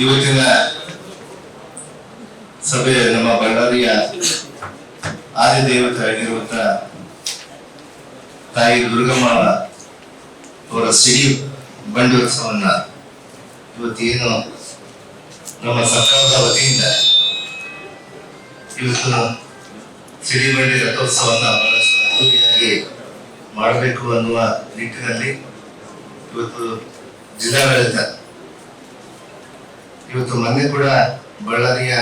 ಇವತ್ತಿನ ಸಭೆ ನಮ್ಮ ಬಳ್ಳಾರಿಯ ಆಗಿರುವಂತ ತಾಯಿ ದುರ್ಗಮ್ಮ ಅವರ ಸಿಡಿ ಬಂಡಿ ಉತ್ಸವನ್ನ ಇವತ್ತೇನು ನಮ್ಮ ಸರ್ಕಾರದ ವತಿಯಿಂದ ಇವತ್ತು ಸಿಡಿಬಂಡಿ ರಥೋತ್ಸವನ್ನ ಬಹಳಷ್ಟು ಅದ್ದೂರಿಯಾಗಿ ಮಾಡಬೇಕು ಅನ್ನುವ ನಿಟ್ಟಿನಲ್ಲಿ ಇವತ್ತು ಜಿಲ್ಲಾಡಳಿತ ಇವತ್ತು ಮೊನ್ನೆ ಕೂಡ ಬಳ್ಳಾರಿಯ,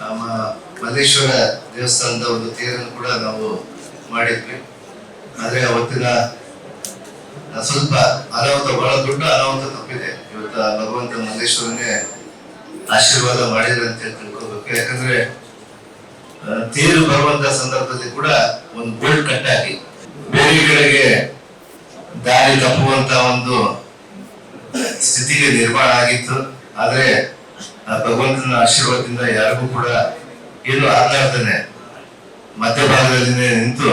ನಮ್ಮ ಮಲ್ಲೇಶ್ವರ ದೇವಸ್ಥಾನದ ಒಂದು ತೇರನ್ನು ಕೂಡ ನಾವು ಮಾಡಿದ್ವಿ. ಆದ್ರೆ ಅವತ್ತಿನ ಸ್ವಲ್ಪ ಅನಾಹುತ, ಬಹಳ ದೊಡ್ಡ ಅನಾಹುತ ತಪ್ಪಿದೆ. ಇವತ್ತು ಭಗವಂತ ಮಲ್ಲೇಶ್ವರನೇ ಆಶೀರ್ವಾದ ಮಾಡಿದ್ರೆ ಅಂತ ಹೇಳಿ ಯಾಕಂದ್ರೆ ತೇರು ಬರುವಂತ ಸಂದರ್ಭದಲ್ಲಿ ಕೂಡ ಒಂದು ಬೋಲ್ಟ್ ಕಟ್ಟಾಗಿ ಬೇರೆ ಕಡೆಗೆ ದಾರಿ ತಪ್ಪುವಂತ ಒಂದು ಸ್ಥಿತಿಗೆ ನಿರ್ಮಾಣ ಆಗಿತ್ತು. ಆದ್ರೆ ಆ ಭಗವಂತನ ಆಶೀರ್ವಾದದಿಂದ ಯಾರಿಗೂ ಕೂಡ ಏನು ಆಗ್ಲಾರ್ದೇನೆ. ಮಧ್ಯಭಾಗದಲ್ಲಿ ನಿಂತು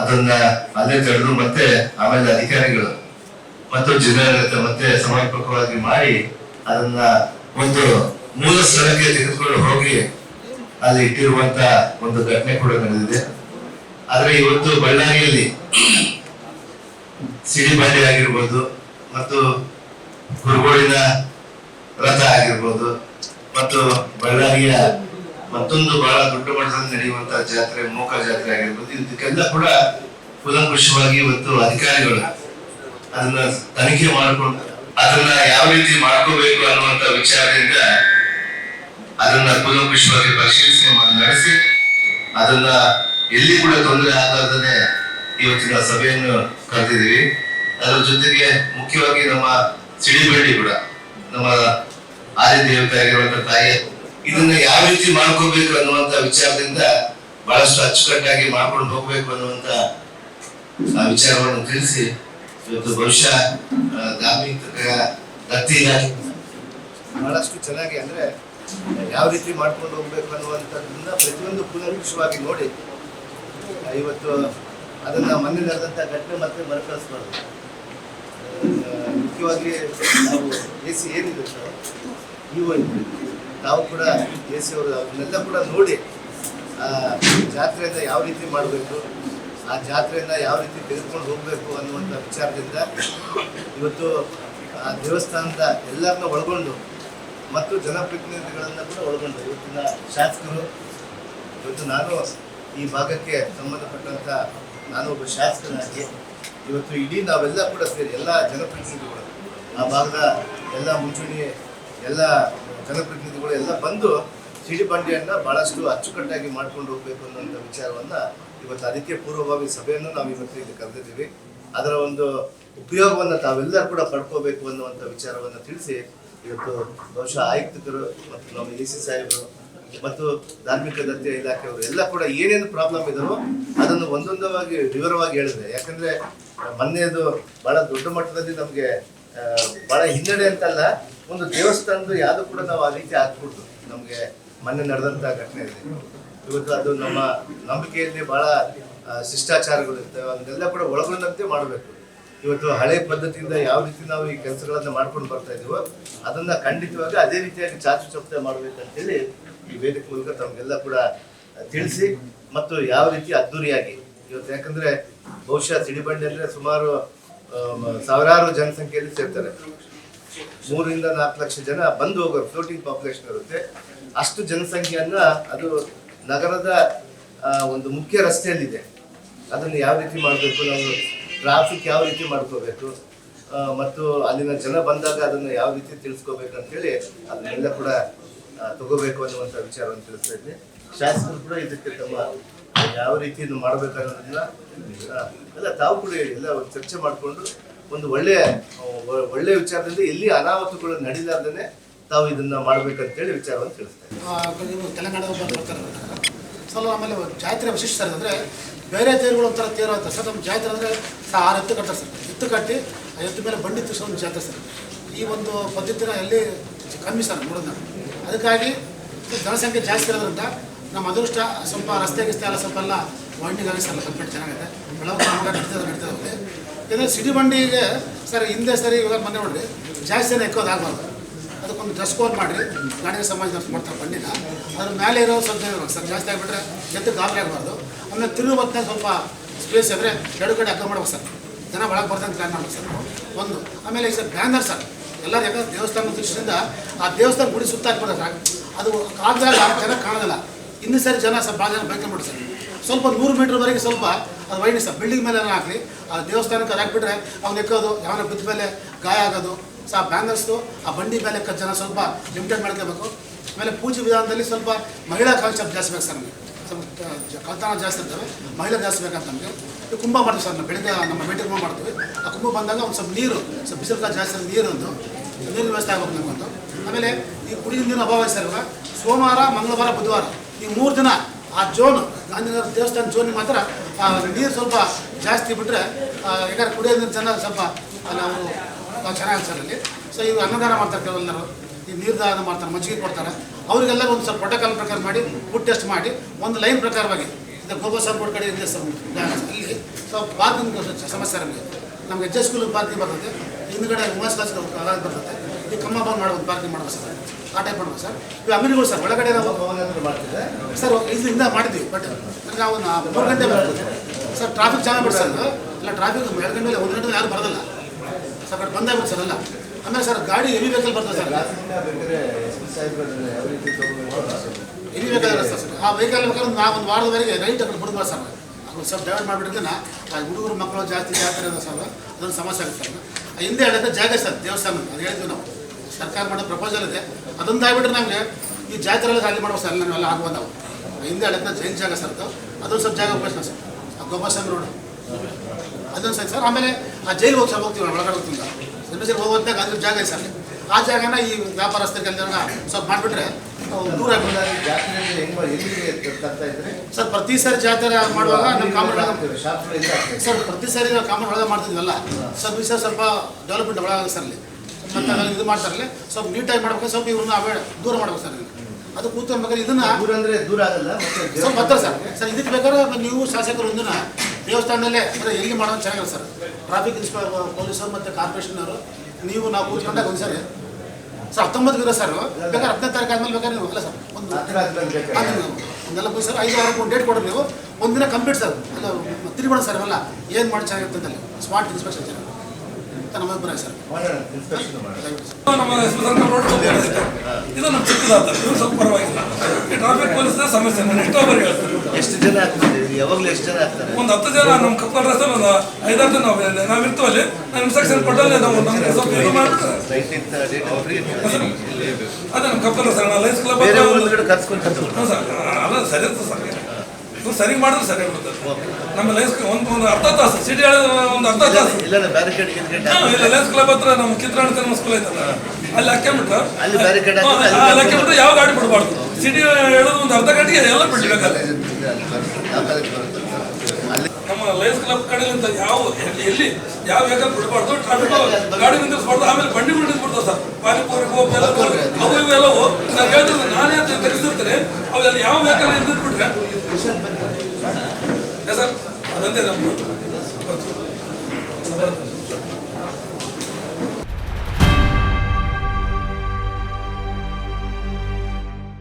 ಅದನ್ನ ಅಲ್ಲೇ ತಡೆದು ಮತ್ತೆ ಆಮೇಲೆ ಅಧಿಕಾರಿಗಳು ಮತ್ತು ಜಿಲ್ಲಾಡಳಿತ ಮತ್ತೆ ಸಮರ್ಪಕವಾಗಿ ಮಾಡಿ ಅದನ್ನ ಒಂದು ಮೂಲ ಸ್ಥಳಕ್ಕೆ ತೆಗೆದುಕೊಂಡು ಹೋಗಿ ಅಲ್ಲಿ ಇಟ್ಟಿರುವಂತ ಒಂದು ಘಟನೆ ಕೂಡ ನಡೆದಿದೆ. ಆದ್ರೆ ಇವತ್ತು ಬಳ್ಳಾರಿಯಲ್ಲಿ ಸಿಡಿಬಂಡಿ ಆಗಿರ್ಬೋದು ಮತ್ತು ಗುರುಗಳಿನ ರಥ ಆಗಿರ್ಬೋದು, ಮತ್ತು ಬಳ್ಳಾರಿಯ ಮತ್ತೊಂದು ಬಹಳ ದೊಡ್ಡ ಮಟ್ಟದಲ್ಲಿ ನಡೆಯುವಂತಹ ಜಾತ್ರೆ, ಮೂಕ ಜಾತ್ರೆ ಆಗಿರ್ಬೋದು, ಇದಕ್ಕೆಲ್ಲ ಕೂಡ ಕೂಲಂಕುಷವಾಗಿ ಇವತ್ತು ಅಧಿಕಾರಿಗಳು ಅದನ್ನ ತನಿಖೆ ಮಾಡಿಕೊಂಡು, ಅದನ್ನ ಯಾವ ರೀತಿ ಮಾಡ್ಕೋಬೇಕು ಅನ್ನುವಂತ ವಿಚಾರದಿಂದ ಅದನ್ನ ಕೂಲಂಕುಷವಾಗಿ ಪರಿಶೀಲಿಸಿ ನಡೆಸಿ, ಅದನ್ನ ಎಲ್ಲಿ ಕೂಡ ತೊಂದರೆ ಆಗಲಾರ್ದೇ ಇವತ್ತಿನ ಸಭೆಯನ್ನು ಕರೆದಿದ್ದೀವಿ. ಅದರ ಜೊತೆಗೆ ಮುಖ್ಯವಾಗಿ ನಮ್ಮ ಸಿಡಿಬೇಡಿ ಕೂಡ, ನಮ್ಮ ಆದಿ ದೇವತೆ ಆಗಿರುವಂತ ತಾಯಿ, ಇದನ್ನ ಯಾವ ರೀತಿ ಮಾಡ್ಕೋಬೇಕು ಅನ್ನುವಂತ ವಿಚಾರದಿಂದ ಬಹಳಷ್ಟು ಅಚ್ಚುಕಟ್ಟಾಗಿ ಮಾಡ್ಕೊಂಡು ಹೋಗ್ಬೇಕು ಅನ್ನುವಂತ ವಿಚಾರವನ್ನು ತಿಳಿಸಿ, ಇವತ್ತು ಬಹುಶಃ ಧಾರ್ಮಿಕ ದತ್ತಿ ಇಲಾಖೆ ಬಹಳಷ್ಟು ಚೆನ್ನಾಗಿ ಅಂದ್ರೆ ಯಾವ ರೀತಿ ಮಾಡ್ಕೊಂಡು ಹೋಗ್ಬೇಕು ಅನ್ನುವಂಥದ್ದನ್ನ ಪ್ರತಿಯೊಂದು ಕೂಲಂಕುಷವಾಗಿ ನೋಡಿ ಇವತ್ತು ಅದನ್ನ ಮನೆಯಲ್ಲಿ ನಡೆದಂತ ಘಟನೆ ಮತ್ತೆ ಮರುಕಳಿಸ್ಬಾರ್ದು. ನಾವು ಎ ಸಿ ಏನಿದೆ ಸರ್ ಇವು ತಾವು ಕೂಡ ಎ ಸಿ ಅವರು ಅದನ್ನೆಲ್ಲ ಕೂಡ ನೋಡಿ, ಆ ಜಾತ್ರೆಯಿಂದ ಯಾವ ರೀತಿ ಮಾಡಬೇಕು, ಆ ಜಾತ್ರೆಯಿಂದ ಯಾವ ರೀತಿ ತೆಗೆದುಕೊಂಡು ಹೋಗಬೇಕು ಅನ್ನುವಂಥ ವಿಚಾರದಿಂದ ಇವತ್ತು ಆ ದೇವಸ್ಥಾನದ ಎಲ್ಲರನ್ನ ಒಳಗೊಂಡು ಮತ್ತು ಜನಪ್ರತಿನಿಧಿಗಳನ್ನ ಕೂಡ ಒಳಗೊಂಡು ಇವತ್ತಿನ ಶಾಸಕರು, ಇವತ್ತು ನಾನು ಈ ಭಾಗಕ್ಕೆ ಸಂಬಂಧಪಟ್ಟಂತ ನಾನು ಒಬ್ಬ ಶಾಸಕನಾಗಿ ಇವತ್ತು ಇಡೀ ನಾವೆಲ್ಲ ಕೂಡ ಸೇರಿ ಎಲ್ಲ ಜನಪ್ರತಿನಿಧಿಗಳು ಆ ಭಾಗದ ಎಲ್ಲ ಮುಂಚೂಣಿ, ಎಲ್ಲ ಜನಪ್ರತಿನಿಧಿಗಳು ಎಲ್ಲ ಬಂದು ಸಿಡಿಬಂಡಿಯನ್ನು ಬಹಳಷ್ಟು ಅಚ್ಚುಕಟ್ಟಾಗಿ ಮಾಡ್ಕೊಂಡು ಹೋಗ್ಬೇಕು ಅನ್ನೋಂಥ ವಿಚಾರವನ್ನ ಇವತ್ತು ಅದಕ್ಕೆ ಪೂರ್ವಭಾವಿ ಸಭೆಯನ್ನು ನಾವು ಇವತ್ತು ಇಲ್ಲಿ ಕರೆದಿದ್ದೀವಿ. ಅದರ ಒಂದು ಉಪಯೋಗವನ್ನು ತಾವೆಲ್ಲರೂ ಕೂಡ ಪಡ್ಕೋಬೇಕು ಅನ್ನುವಂಥ ವಿಚಾರವನ್ನು ತಿಳಿಸಿ ಇವತ್ತು ಬಹುಶಃ ಆಯುಕ್ತರು ಮತ್ತು ನಮ್ಮ ಎ ಸಿ ಸಾಹೇಬರು ಮತ್ತು ಧಾರ್ಮಿಕ ದತ್ತಿ ಇಲಾಖೆಯವರು ಎಲ್ಲ ಕೂಡ ಏನೇನು ಪ್ರಾಬ್ಲಮ್ ಇದಾವೋ ಅದನ್ನು ಒಂದೊಂದವಾಗಿ ವಿವರವಾಗಿ ಹೇಳಿದೆ ಯಾಕಂದರೆ ಮೊನ್ನೆದು ಭಾಳ ದೊಡ್ಡ ಮಟ್ಟದಲ್ಲಿ ನಮಗೆ ಬಹಳ ಹಿನ್ನಡೆ ಅಂತಲ್ಲ, ಒಂದು ದೇವಸ್ಥಾನದ ಯಾವುದು ಕೂಡ ನಾವು ಆ ರೀತಿ ಆಗ್ಬಿಟ್ಟು ನಮಗೆ ಮೊನ್ನೆ ನಡೆದಂಥ ಘಟನೆ ಇದೆ. ಇವತ್ತು ಅದು ನಮ್ಮ ನಂಬಿಕೆಯಲ್ಲಿ ಬಹಳ ಶಿಷ್ಟಾಚಾರಗಳು ಇರ್ತವೆ. ಅದನ್ನೆಲ್ಲ ಕೂಡ ಒಳಗೊಂಡಂತೆ ಮಾಡಬೇಕು. ಇವತ್ತು ಹಳೆ ಪದ್ಧತಿಯಿಂದ ಯಾವ ರೀತಿ ನಾವು ಈ ಕೆಲಸಗಳನ್ನ ಮಾಡ್ಕೊಂಡು ಬರ್ತಾ ಇದೀವೋ ಅದನ್ನ ಖಂಡಿತವಾಗಿ ಅದೇ ರೀತಿಯಾಗಿ ಚಾಚು ಚಪ್ಪೆ ಮಾಡ್ಬೇಕಂತೇಳಿ ಈ ವೇದಿಕೆ ಮೂಲಕ ತಮಗೆಲ್ಲ ಕೂಡ ತಿಳಿಸಿ ಮತ್ತು ಯಾವ ರೀತಿ ಅದ್ದೂರಿಯಾಗಿ ಇವತ್ತು ಯಾಕಂದ್ರೆ ಬಹುಶಃ ಸಿಡಿಬಂಡಿ ಅಂದ್ರೆ ಸುಮಾರು ಸಾವಿರಾರು ಜನಸಂಖ್ಯೆಯಲ್ಲಿ ಸೇರ್ತಾರೆ. ಮೂರಿಂದ ನಾಲ್ಕು ಲಕ್ಷ ಜನ ಬಂದು ಹೋಗೋರು ಫ್ಲೋಟಿಂಗ್ ಪಾಪ್ಯುಲೇಷನ್ ಇರುತ್ತೆ. ಅಷ್ಟು ಜನಸಂಖ್ಯೆಯನ್ನ ಅದು ನಗರದ ಒಂದು ಮುಖ್ಯ ರಸ್ತೆಯಲ್ಲಿದೆ. ಅದನ್ನು ಯಾವ ರೀತಿ ಮಾಡಬೇಕು, ನಾವು ಟ್ರಾಫಿಕ್ ಯಾವ ರೀತಿ ಮಾಡ್ಕೋಬೇಕು ಮತ್ತು ಅಲ್ಲಿನ ಜನ ಬಂದಾಗ ಅದನ್ನು ಯಾವ ರೀತಿ ತಿಳಿಸ್ಕೋಬೇಕು ಅಂತೇಳಿ ಅದನ್ನೆಲ್ಲ ಕೂಡ ತಗೋಬೇಕು ಅನ್ನುವಂಥ ವಿಚಾರವನ್ನು ತಿಳಿಸ್ತಾ ಇದ್ದೀನಿ ಶಾಸಕರು ಕೂಡ ಇದಕ್ಕೆ ತಮ್ಮ ಯಾವ ರೀತಿ ಇದು ಮಾಡ್ಬೇಕು ಎಲ್ಲ ತಾವು ಕೂಡ ಎಲ್ಲ ಚರ್ಚೆ ಮಾಡಿಕೊಂಡು ಒಂದು ಒಳ್ಳೆಯ ಒಳ್ಳೆಯ ವಿಚಾರದಿಂದ ಎಲ್ಲಿ ಅನಾಹುತಗಳು ನಡೀಲಾರ್ದೇ ತಾವು ಇದನ್ನ ಮಾಡ್ಬೇಕಂತೇಳಿ ವಿಚಾರವನ್ನು ತಿಳಿಸ್ತಾರೆ ಆಮೇಲೆ ಜಾತ್ರೆ ವಿಶೇಷ ಸರ್ ಅಂದರೆ, ಬೇರೆ ತೇರುಗಳು ಒಂಥರ ತೇರು ಅಂತ ಸರ್, ನಮ್ಮ ಜಾತ್ರೆ ಅಂದ್ರೆ ಆರು ಎತ್ತು ಸರ್. ಎತ್ತು ಕಟ್ಟಿ, ಆ ಎತ್ತು ಮೇಲೆ ಬಂಡಿ ತುಸ ಒಂದು ಜಾತ್ರೆ ಸರ್. ಈ ಒಂದು ಪದ್ಧತಿನ ಎಲ್ಲಿ ಕಮ್ಮಿ ಸರ್ ನೋಡೋದು ಅದಕ್ಕಾಗಿ ಜನಸಂಖ್ಯೆ ಜಾಸ್ತಿ ಇರೋದ್ರಿಂದ ನಮ್ಮ ಅದೃಷ್ಟ ಸ್ವಲ್ಪ ರಸ್ತೆ ಗಿಸ್ತೆ ಎಲ್ಲ ಸ್ವಲ್ಪ ಎಲ್ಲ ವೈಂಡಿಂಗ್ ಆಗಿ ಸರ್ ಸ್ವಲ್ಪ ಚೆನ್ನಾಗಿದೆ ಬೆಳಗ್ಗೆ ನಡೀತದೆ ನಡೀತದೆ ಹೋಗುತ್ತೆ ಯಾಕಂದರೆ ಸಿಡಿ ಬಂಡಿಗೆ ಸರ್, ಹಿಂದೆ ಸರಿ, ಇವಾಗ ಬಂದೆ ನೋಡಿರಿ. ಜಾಸ್ತಿ ಜನ ಎಕ್ಕೋದಾಗಬಾರ್ದು. ಅದಕ್ಕೊಂದು ಡ್ರೆಸ್ ಕೋಡ್ ಮಾಡಿರಿ. ಗಾಡಿಗೆ ಸಮಾಜ ಮಾಡ್ತಾರೆ ಬಂಡಿನ ಅದ್ರ ಮೇಲೆ ಇರೋ ಸ್ವಲ್ಪ ಜನ ಸರ್, ಜಾಸ್ತಿ ಆಗಿಬಿಟ್ರೆ ಎದ್ದು ಗಾಬರಿ ಆಗಬಾರ್ದು. ಆಮೇಲೆ ತಿರುಗಿ ಸ್ವಲ್ಪ ಸ್ಪೇಸ್ ಇದ್ರೆ ಎರಡು ಕಡೆ ಅಗ್ಗ ಮಾಡ್ಬೇಕು ಸರ್. ಜನ ಒಳಗೆ ಬರ್ತಂತ ಪ್ಲ್ಯಾನ್ ಮಾಡ್ಬೇಕು ಸರ್ ಒಂದು. ಆಮೇಲೆ ಈಗ ಸರ್ ಬ್ಯಾನರ್ ಸರ್. ಎಲ್ಲರೂ ಯಾಕಂದ್ರೆ ದೇವಸ್ಥಾನದ ದೃಷ್ಟಿಯಿಂದ ಆ ದೇವಸ್ಥಾನ ಗುಡಿ ಸುತ್ತ ಹಾಕ್ಬಿಡ ಸರ್ ಅದು ಆದಾಗ ಜನ ಕಾಣೋದಿಲ್ಲ. ಇನ್ನೂ ಸರಿ ಜನ ಸ್ವಲ್ಪ ಭಾಳ ಜನ ಬೈಕೊಂಬಿಟ್ಟು ಸರ್. ಸ್ವಲ್ಪ ನೂರು ಮೀಟ್ರ್ವರೆಗೆ ಸ್ವಲ್ಪ ಅದು ವೈನಿ ಸರ್ ಬಿಲ್ಡಿಂಗ್ ಮೇಲೆ ಹಾಕಲಿ ಆ ದೇವಸ್ಥಾನಕ್ಕೆ ಅದು ಹಾಕ್ಬಿಟ್ರೆ ಅವ್ನು ಎಕ್ಕೋದು, ಯಾವನ ಬಿದ್ದ ಮೇಲೆ ಗಾಯ ಆಗೋದು, ಸೊ ಆ ಬ್ಯಾನರ್ಸ್ದು ಆ ಬಂಡಿ ಮೇಲೆ ಜನ ಸ್ವಲ್ಪ ಲಿಮಿಟೆಡ್ ಮಾಡ್ಕೋಬೇಕು. ಆಮೇಲೆ ಪೂಜೆ ವಿಧಾನದಲ್ಲಿ ಸ್ವಲ್ಪ ಮಹಿಳಾ ಕಾನ್ಸೆಪ್ಟ್ ಜಾಸ್ತಿ ಬೇಕು ಸರ್ ನಮಗೆ. ಸ್ವಲ್ಪ ಕಲ್ತಾನ ಜಾಸ್ತಿ ಇರ್ತವೆ ಮಹಿಳೆ ಜಾಸ್ತಿ ಬೇಕಂತ ನಮಗೆ. ಈ ಕುಂಭ ಮಾಡ್ತೀವಿ ಸರ್, ನಾವು ಬೆಳಿಗ್ಗೆ, ನಮ್ಮ ಭೇಟಿ ಕುಂಭ ಮಾಡ್ತೀವಿ. ಆ ಕುಂಭ ಬಂದಾಗ ಒಂದು ಸ್ವಲ್ಪ ನೀರು, ಸ್ವಲ್ಪ ಬಿಸಿಲು ಕಾಲ ಜಾಸ್ತಿ ನೀರು ಒಂದು, ನೀರಿನ ವ್ಯವಸ್ಥೆ ಆಗ್ಬೇಕು ನಮಗೊಂದು. ಆಮೇಲೆ ಈ ಕುಡಿದ ನೀರಿನ ಅಭಾವ ಇದೆ ಸರ್ ಇವಾಗ ಸೋಮವಾರ, ಮಂಗಳವಾರ, ಬುಧವಾರ. ಈ ಮೂರು ದಿನ ಆ ಜೋನು, ಗಾಂಧಿನಗರ ದೇವಸ್ಥಾನ ಜೋನಿಗೆ ಮಾತ್ರ ನೀರು ಸ್ವಲ್ಪ ಜಾಸ್ತಿ ಬಿಟ್ಟರೆ ಯಾಕಂದ್ರೆ ಕುಡಿಯೋ ನೀರು ಜನ ಸ್ವಲ್ಪ ನಾವು ಚೆನ್ನಾಗಿ ಸರ್ ಅಲ್ಲಿ. ಸೊ ಇವು ಅನ್ನದಾನ ಮಾಡ್ತಾರೆ ಕೆಲವೆಲ್ಲರೂ. ಈ ನೀರು ದಾನ ಮಾಡ್ತಾರೆ, ಮಜ್ಜಿಗೆ ಕೊಡ್ತಾರೆ. ಅವರಿಗೆಲ್ಲ ಒಂದು ಸ್ವಲ್ಪ ಪ್ರೋಟೋಕಾಲ್ ಪ್ರಕಾರ ಮಾಡಿ ಫುಡ್ ಟೆಸ್ಟ್ ಮಾಡಿ, ಒಂದು ಲೈನ್ ಪ್ರಕಾರವಾಗಿ. ಇದು ಗೋಬಾ ಬೋರ್ಡ್ ಕಡೆ ಇದೆ ಸರ್ ಅಲ್ಲಿ. ಸೊ ಪಾರ್ಕಿಂಗ್ ಸಮಸ್ಯೆ ನಮಗೆ. ನಮ್ಗೆ ಎಚ್ ಎಸ್ ಸ್ಕೂಲ್ ಪಾರ್ಕಿಂಗ್ ಬರ್ತದೆ. ಹಿಂದ್ಗಡೆ ಉಮೇಶ್ ಕ್ಲಾಸ್ಗೆ ಬರ್ತದೆ. ಈ ಕಮ್ಮ ಬಂದು ಮಾಡೋದು ಪಾರ್ಕಿಂಗ್ ಮಾಡ್ಬೋದು ಸರ್. ಆ ಟೈಪ್ ಮಾಡ್ಬೋದು ಸರ್. ಇವಾಗ ಅಮೀನುಗಳು ಸರ್ ಒಳಗಡೆ ನಾವು ಮಾಡ್ತಿದ್ದೆ ಸರ್ ಇದರಿಂದ ಮಾಡಿದ್ವಿ ಬಟ್ ನನಗೆ ನಾವು ಮೂರು ಗಂಟೆ ಬರ್ತದೆ. ಸರ್ ಟ್ರಾಫಿಕ್ ಜಾಮ್ ಆಗ್ಬಿಟ್ಟು ಸರ್. ಇಲ್ಲ ಟ್ರಾಫಿಕ್ ಎರಡು ಗಂಟೆ ಒಂದು ಗಂಟೆ ಯಾರು ಬರೋದಿಲ್ಲ. ಸರ್ ಬಟ್ ಬಂದಾಗ್ಬಿಟ್ಟು ಸರ್ ಅಲ್ಲ ಆಮೇಲೆ ಸರ್ ಗಾಡಿ ಎಲ್ಲಿ ವೆಹಿಕಲ್ ಬರ್ತದೆ ಸರ್. ಎಲ್ಲಿ ಬೇಕಾದ್ರೆ ಸರ್? ಆ ವೆಹಿಕಲ್ ಬೇಕಾದ್ರೆ ನಾವು ಒಂದು ವಾರದವರೆಗೆ ರೈಟ್ ಅಕ್ಕ ಬಿಡ್ಬೋದು ಸರ್. ಸರ್ ಡೈವರ್ಟ್ ಮಾಡಿಬಿಟ್ಟಿದ್ದನ್ನ ಆ ಹುಡುಗರು ಮಕ್ಕಳು ಜಾಸ್ತಿ ಜಾತ್ರೆ ಸರ್. ಅದೊಂದು ಸಮಸ್ಯೆ ಆಗುತ್ತೆ ಹಿಂದೆ ಹೇಳಿದ್ರೆ ಜಾಗ ಸರ್ ದೇವಸ್ಥಾನ ಅದು ಹೇಳಿದ್ವಿ ನಾವು. ಸರ್ಕಾರ ಮಾಡೋ ಪ್ರಪೋಸಲ್ ಇದೆ. ಅದೊಂದು ಆಗ್ಬಿಟ್ರೆ ನಮಗೆ ಈ ಜಾತ್ರೆ ಎಲ್ಲ ಖಾಲಿ ಮಾಡೋ ಸರ್ ಎಲ್ಲ ನಾವೆಲ್ಲ ಆಗ್ಬೋದು ನಾವು ಹಿಂದೆ ಹೇಳಿದ್ನ ಜೈನ್ ಜಾಗ ಸರ್ ಅದು. ಅದೊಂದು ಸ್ವಲ್ಪ ಜಾಗ ಉಪಯೋಗ ಸರ್. ಆ ಗೋಪಾಸ್ವಾಮಿ ರೋಡ್ ಅದೊಂದು ಸರಿ ಸರ್. ಆಮೇಲೆ ಆ ಜೈಲ್ ಹೋಗಿ ಸರ್ ಹೋಗ್ತೀವಿ ಒಳಗಡೆ ಹೋಗ್ತೀವಿ ಸರ್ ಹೋಗುವಂತಾಗ ಅದ್ರ ಜಾಗ ಇದೆ ಸರ್. ಆ ಜಾಗನ ಈ ವ್ಯಾಪಾರಸ್ಥರಿಗೆಲ್ಲ ಸ್ವಲ್ಪ ಮಾಡಿಬಿಟ್ರೆ ದೂರ ಸರ್ ಪ್ರತಿ ಸಾರಿ ಜಾತ್ರೆ ಮಾಡುವಾಗ ನಮ್ಮ ಕಾಮನ್ ಸರ್ ಪ್ರತಿ ಸಾರಿ ನಾವು ಕಾಮನ್ ಒಳಗೆ ಮಾಡ್ತಿದ್ವಲ್ಲ. ಸರ್ ಸ್ವಲ್ಪ ಡೆವಲಪ್ಮೆಂಟ್ ಒಳಗಾಗ ಸರ್ ಅಲ್ಲಿ. ಮತ್ತೆ ಇದು ಮಾಡ್ತಾರಲ್ಲ ಸ್ವಲ್ಪ ನೀಟಾಗಿ ಮಾಡ್ಬೇಕು ಸ್ವಲ್ಪ ಇವ್ರನ್ನ ಅವಾಯ್ಡ್ ದೂರ ಮಾಡ್ಬೇಕು ಸರ್. ಅದು ಕೂತ್ಕೊಂಡ್ಬೇಕಾದ್ರೆ ಇದನ್ನ ದೂರ ಅಂದ್ರೆ ದೂರ ಆಗಲ್ಲ ಸ್ವಲ್ಪ ಹತ್ತಿರ ಸರ್. ಸರ್ ಇದಕ್ಕೆ ಬೇಕಾದ್ರೆ ನೀವು ಶಾಸಕರು ಒಂದಿನ ದೇವಸ್ಥಾನದಲ್ಲೇ ಅಂದರೆ ಎಲ್ಲಿ ಮಾಡೋದು ಚೆನ್ನಾಗಿಲ್ಲ ಸರ್. ಟ್ರಾಫಿಕ್ ಇನ್ಸ್ಪೆಕ್ಟರ್ ಪೊಲೀಸರು ಮತ್ತು ಕಾರ್ಪೊರೇಷನ್ನವರು ನೀವು ನಾವು ಕೂತ್ಕೊಂಡಾಗ ಒಂದು ಸರಿ. ಸರ್ ಹತ್ತೊಂಬತ್ತು ಇರೋ ಸರ್ ಬೇಕಾದ್ರೆ ಹತ್ತನೇ ತಾರೀಕು ಆದ್ಮೇಲೆ ಬೇಕಾದ್ರೆ ನೀವು ಅಲ್ಲ ಸರ್ ಒಂದು ಒಂದೆಲ್ಲ ಹೋಗಿ ಸರ್ ಐದು ವಾರಕ್ಕೆ ಒಂದು ಡೇಟ್ ಕೊಡ್ರಿ ನೀವು. ಒಂದಿನ ಕಂಪ್ಲೀಟ್ ಸರ್. ಅಲ್ಲ ತಿರುಗೋಣ ಸರ್ ಅವೆಲ್ಲ ಏನು ಮಾಡಿ ಚೆನ್ನಾಗಿರ್ತದೆ ಸ್ಮಾರ್ಟ್ ಇನ್ಸ್ಪೆಕ್ಷನ್ ಸರ್ ಅಂತ ನಮ್ಮ ಅಭಿಪ್ರಾಯ ಸರ್ ಸರ್. ಇದು ನಮ್ಮ ಚಿಕ್ಕದಾದ ಇದು ಸ್ವಲ್ಪ ಪರವಾಗಿಲ್ಲ ಟ್ರಾಫಿಕ್ ಪೊಲೀಸ್ನ ಸಮಸ್ಯೆ ನಾನು ಎಷ್ಟೋ ಬಾರಿ ಹೇಳ್ತೀನಿ ಎಷ್ಟು ಜನ ಆಗ್ತಾರೆ ಯಾವಾಗಲೂ ಎಷ್ಟು ಜನ ಆಗ್ತಾರೆ? ಒಂದು ಹತ್ತು ಜನ ನಮ್ಮ ಕಪ್ಪಲ್ ರಸ್ತೆ ಒಂದು ಐದಾರು ಜನ ನಾವು ಇರ್ತೀವಲ್ಲಿ ನಾವು ಇನ್ಸ್ಟ್ರಕ್ಷನ್ ಕೊಟ್ಟಲ್ಲಿ ನಾವು ನಮಗೆ ಸ್ವಲ್ಪ ಇದು ಅದೇ ನಮ್ಮ ಕಪ್ಪಲ್ ರಸ್ತೆ ನಾವು ಲೈನ್ಸ್ ಕ್ಲಬ್ ಸರ್ ಅಲ್ಲ ಸರಿ ಸರ್. ಇದು ಸರಿ ಮಾಡಿದ್ರೆ ಸರಿ ಇರ್ತದೆ ನಮ್ಮ ಲೈನ್ಸ್ ಒಂದು ಒಂದು ಅರ್ಧ ತಾಸು ಸಿಟಿ ಒಂದು ಅರ್ಧ ತಾಸು ಇಲ್ಲ ಲೆನ್ಸ್ ಕ್ಲಬ್ ಹತ್ರ ನಮ್ಮ ಕಿತ್ರಾಣ ನಮ್ಮ ಸ್ಕೂಲ್ ಐತಲ್ಲ ಅಲ್ಲಿ ಹಾಕ್ಕೊಂಬಿಟ್ರೆ ಅಲ್ಲಿ barricade ಹಾ, ಹಾಕಿದ್ರೆ ಅಲ್ಲಿ ಅಲ್ಲಿ ಹಾಕ್ಕೊಂಬಿಟ್ರೆ ಯಾವ ಗಾಡಿ ಬಿಡಬಾರ್ದು ಸಿಟಿ ಹೇಳೋದು ಒಂದು ಅರ್ಧ ಗಂಟೆಗೆ ಎಲ್ಲ ಬಿಡ್ಬೇಕಲ್ಲ ನಮ್ಮ ಲಯನ್ಸ್ ಕ್ಲಬ್ ಕಡೆಯಿಂದ ಯಾವ ಎಲ್ಲಿ ಯಾವ ವೆಹಿಕಲ್ ಬಿಡಬಾರ್ದು? ಟ್ರಾಫಿಕ್ ಗಾಡಿ ನಿಂದಿರ್ಸ್ಬಾರ್ದು ಆಮೇಲೆ ಬಂಡಿ ಬಂಡಿಗಳು ನಿಂತಿಸ್ಬಿಡ್ತಾವೆ ಸರ್. ಪಾನಿಪುರಿ ಅವು ಇವೆಲ್ಲವೂ ನಾನು ಹೇಳ್ತಿರ್ತೀನಿ ನಾನೇ ತೆಗೆಸಿರ್ತೇನೆ ಅವೆಲ್ಲ ಯಾವ ವೆಹಿಕಲ್ ನಿಂತಿರ್ಬಿಟ್ರೆ ಸರ್ ಅದಂತೆ ನಮ್ಮ